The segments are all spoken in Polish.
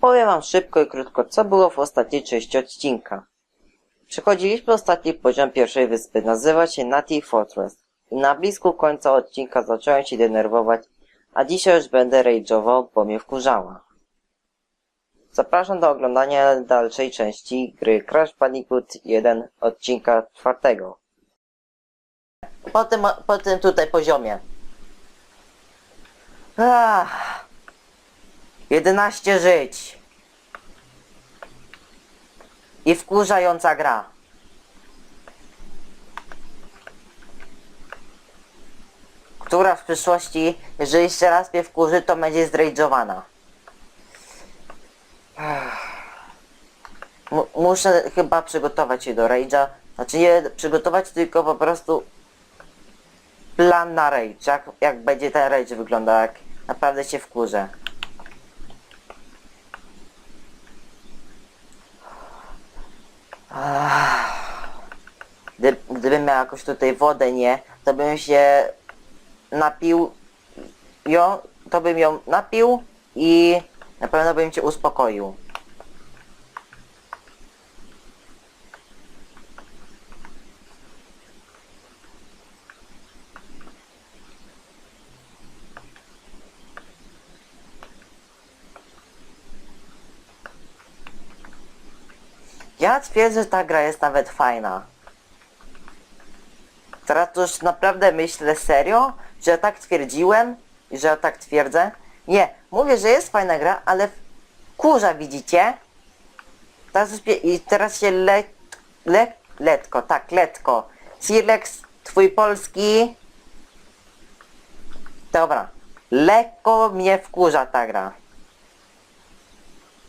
Powiem wam szybko i krótko, co było w ostatniej części odcinka. Przechodziliśmy ostatni poziom pierwszej wyspy, nazywa się Nati Fortress. I na blisku końca odcinka zacząłem się denerwować, a dzisiaj już będę rage'ował, bo mnie wkurzała. Zapraszam do oglądania dalszej części gry Crash Bandicoot 1 odcinka czwartego. Po tym, po tym tutaj poziomie. Ach, 11 żyć. I wkurzająca gra. Która w przyszłości, jeżeli jeszcze raz mnie wkurzy, to będzie zdrajdżowana. Mu- Muszę chyba przygotować się do rage'a. Znaczy nie przygotować, tylko po prostu plan na rage. Jak, jak będzie ten rage wyglądał, jak naprawdę się wkurzę. Gdy, gdybym miał jakoś tutaj wodę, nie, to bym się napił ją, to bym ją napił i na pewno bym cię uspokoił. Ja twierdzę, że ta gra jest nawet fajna. Teraz to już naprawdę myślę serio, że tak twierdziłem i że tak twierdzę. Nie, mówię, że jest fajna gra, ale kurza widzicie? Teraz, I teraz się le, le, letko, tak, letko. Silex, twój polski. Dobra. Lekko mnie wkurza ta gra.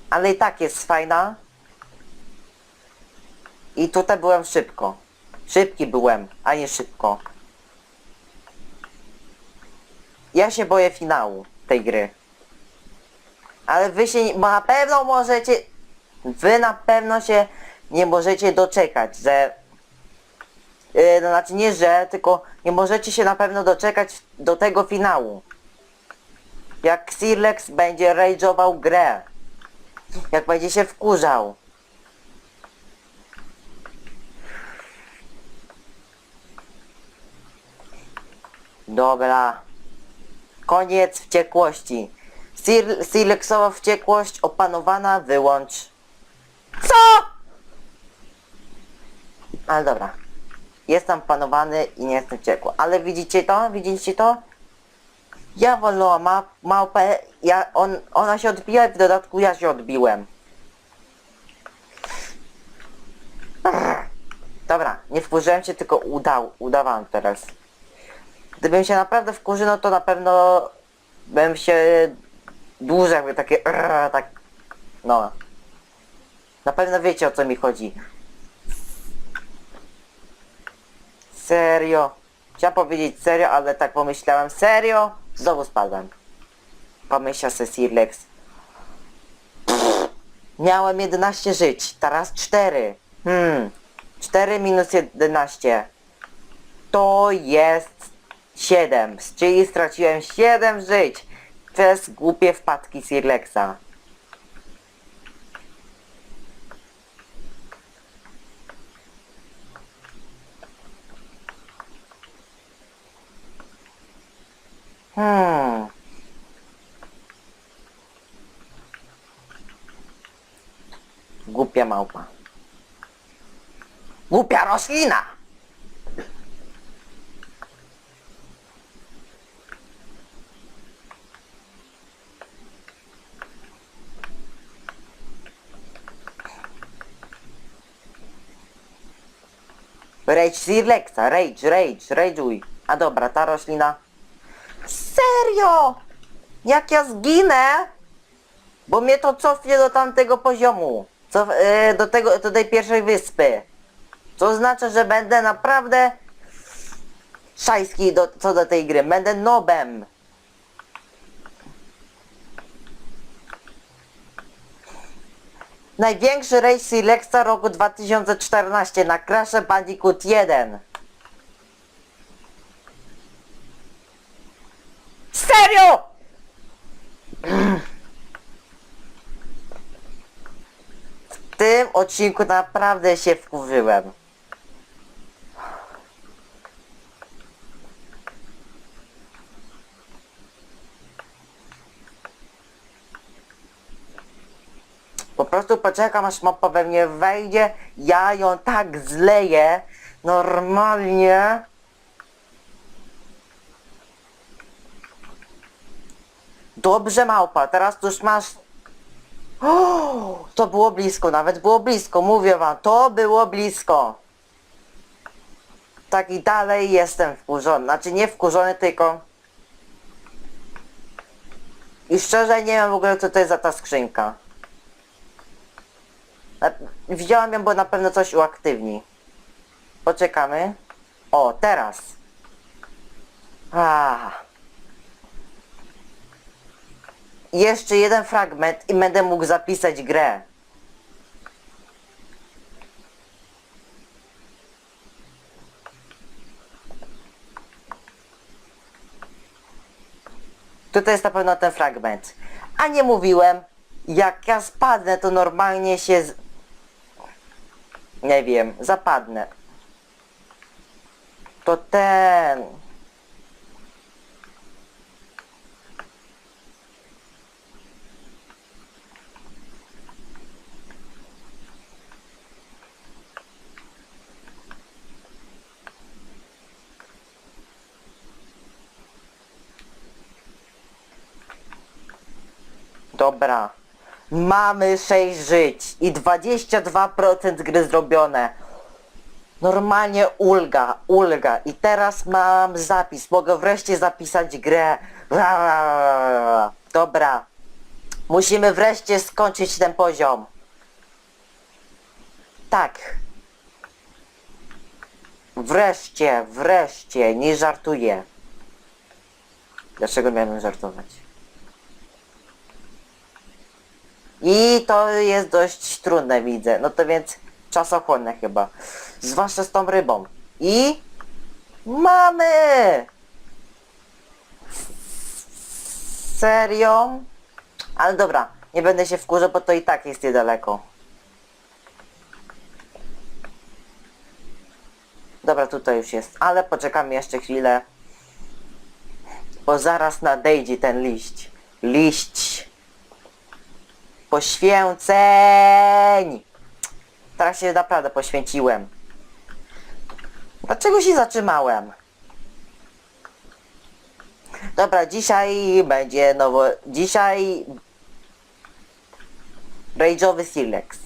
Ale i tak jest fajna. I tutaj byłem szybko. Szybki byłem, a nie szybko. Ja się boję finału tej gry. Ale wy się nie, na pewno możecie, wy na pewno się nie możecie doczekać, że, yy, to znaczy nie że, tylko nie możecie się na pewno doczekać do tego finału. Jak Sirlex będzie rage'ował grę. Jak będzie się wkurzał. Dobra. Koniec wściekłości. Sil Silexowa wściekłość opanowana, wyłącz. Co? Ale dobra. Jestem panowany i nie jestem wściekły. Ale widzicie to? Widzicie to? Ja wolnęłam ma małpę, ja, on, ona się odbiła i w dodatku ja się odbiłem. Dobra, nie wkurzyłem się, tylko udał, udawałem teraz. Gdybym się naprawdę wkurzył, no to na pewno bym się dłużej jakby takie tak no. Na pewno wiecie o co mi chodzi. Serio. Chciałem powiedzieć serio, ale tak pomyślałem. Serio? Znowu spadłem. Pomyślał se Sirlex. Miałem 11 żyć, teraz 4. Hmm. 4 minus 11. To jest 7, czyli straciłem 7 żyć przez głupie wpadki Sirlexa. Hmm. Głupia małpa. Głupia roślina! Rage Sirlexa, rage, rage, rage'uj. A dobra, ta roślina... Serio? Jak ja zginę? Bo mnie to cofnie do tamtego poziomu. Co, e, do tego, do tej pierwszej wyspy. Co oznacza, że będę naprawdę szajski do, co do tej gry. Będę nobem. Największy rejs Silexta roku 2014 na Crash Bandicoot 1. Serio! W tym odcinku naprawdę się wkurzyłem. Po prostu poczekam aż mapa we mnie wejdzie, ja ją tak zleję, normalnie. Dobrze małpa, teraz już masz... O, to było blisko, nawet było blisko, mówię wam, to było blisko. Tak i dalej jestem wkurzony, znaczy nie wkurzony, tylko... I szczerze nie wiem w ogóle co to jest za ta skrzynka. Na- Widziałam ją, bo na pewno coś uaktywni. Poczekamy. O, teraz. Ah. Jeszcze jeden fragment i będę mógł zapisać grę. Tutaj jest na pewno ten fragment. A nie mówiłem, jak ja spadnę, to normalnie się. Nie wiem, zapadnę. To ten... Dobra. Mamy 6 żyć i 22% gry zrobione. Normalnie ulga, ulga. I teraz mam zapis. Mogę wreszcie zapisać grę. Dobra. Musimy wreszcie skończyć ten poziom. Tak. Wreszcie, wreszcie. Nie żartuję. Dlaczego miałem żartować? I to jest dość trudne, widzę. No to więc czasochłonne chyba. Zwłaszcza z tą rybą. I mamy! Serio? Ale dobra, nie będę się wkurzał, bo to i tak jest niedaleko. Dobra, tutaj już jest, ale poczekamy jeszcze chwilę. Bo zaraz nadejdzie ten liść. Liść poświęceń! Teraz się naprawdę poświęciłem. Dlaczego się zatrzymałem? Dobra, dzisiaj będzie nowo... Dzisiaj... Rage'owy Silex.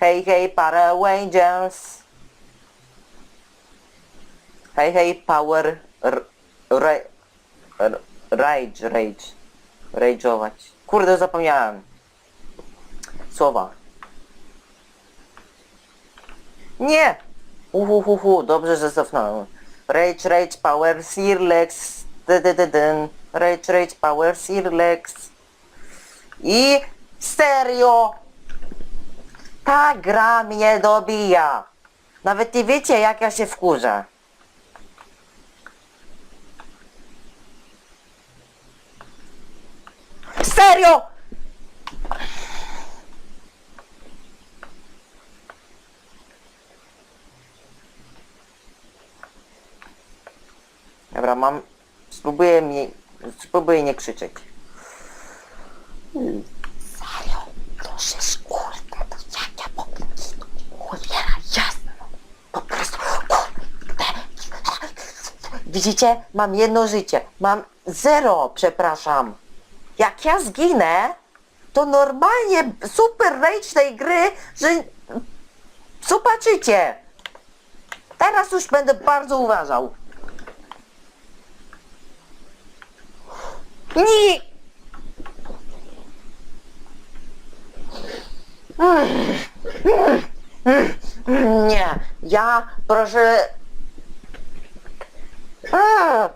Hej, hej, Power Rangers. Hej, hej, Power... Rage, rage. Rage'ować. Kurde, zapomniałem. Słowa. Nie! Uhuhuhu, dobrze, że cofnąłem. Rage, rage, power, Sirlex. Rage, rage, power, Sirlex. I serio! Ta gra mnie dobija. Nawet nie wiecie, jak ja się wkurzę. Serio! Dobra, mam... Spróbuję mi... Spróbuję nie krzyczeć. Serio? Proszę, kurde, to jak ja Cholera, jasno. Po prostu, kurde. Widzicie? Mam jedno życie. Mam zero, przepraszam. Jak ja zginę, to normalnie super rage tej gry, że... Zobaczycie. Teraz już będę bardzo uważał. Nie! Nie, ja proszę... A!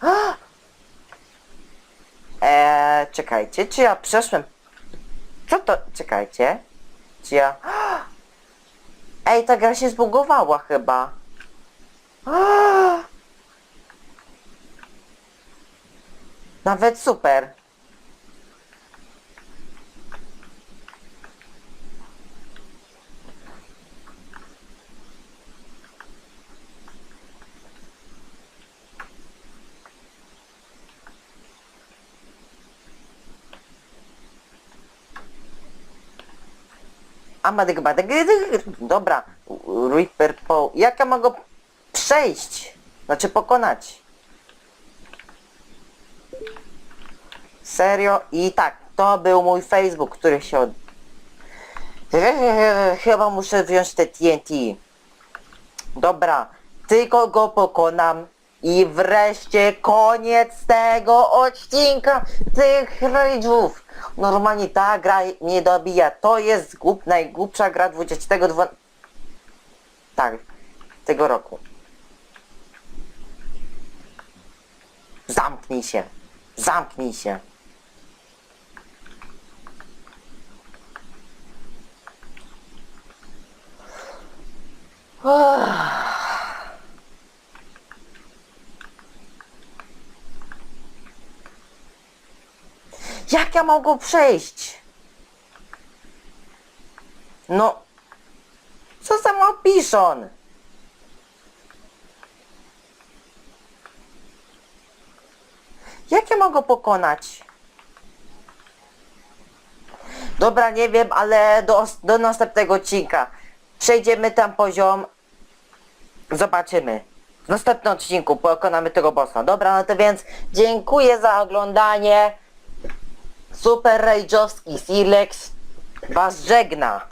A! Eee, czekajcie, czy ja przeszłem... Co to? Czekajcie. Czy ja... Ej, ta gra się zbugowała chyba. Nawet super. Amadygbadyg. Dobra, Reaper po... Jak ja mogę przejść? Znaczy pokonać? Serio? I tak, to był mój Facebook, który się od... Chyba muszę wziąć te TNT. Dobra, tylko go pokonam i wreszcie koniec tego odcinka tych rage'ów. Normalnie ta gra mnie dobija. To jest głup, najgłupsza gra 22... Tak, tego roku. Zamknij się. Zamknij się. Jak ja przejść? No. Co za mapiszon? Jak ja pokonać? Dobra, nie wiem, ale do, do następnego odcinka. Przejdziemy tam poziom. Zobaczymy. W następnym odcinku pokonamy tego bossa. Dobra, no to więc dziękuję za oglądanie. Super Rage'owski Silex was żegna.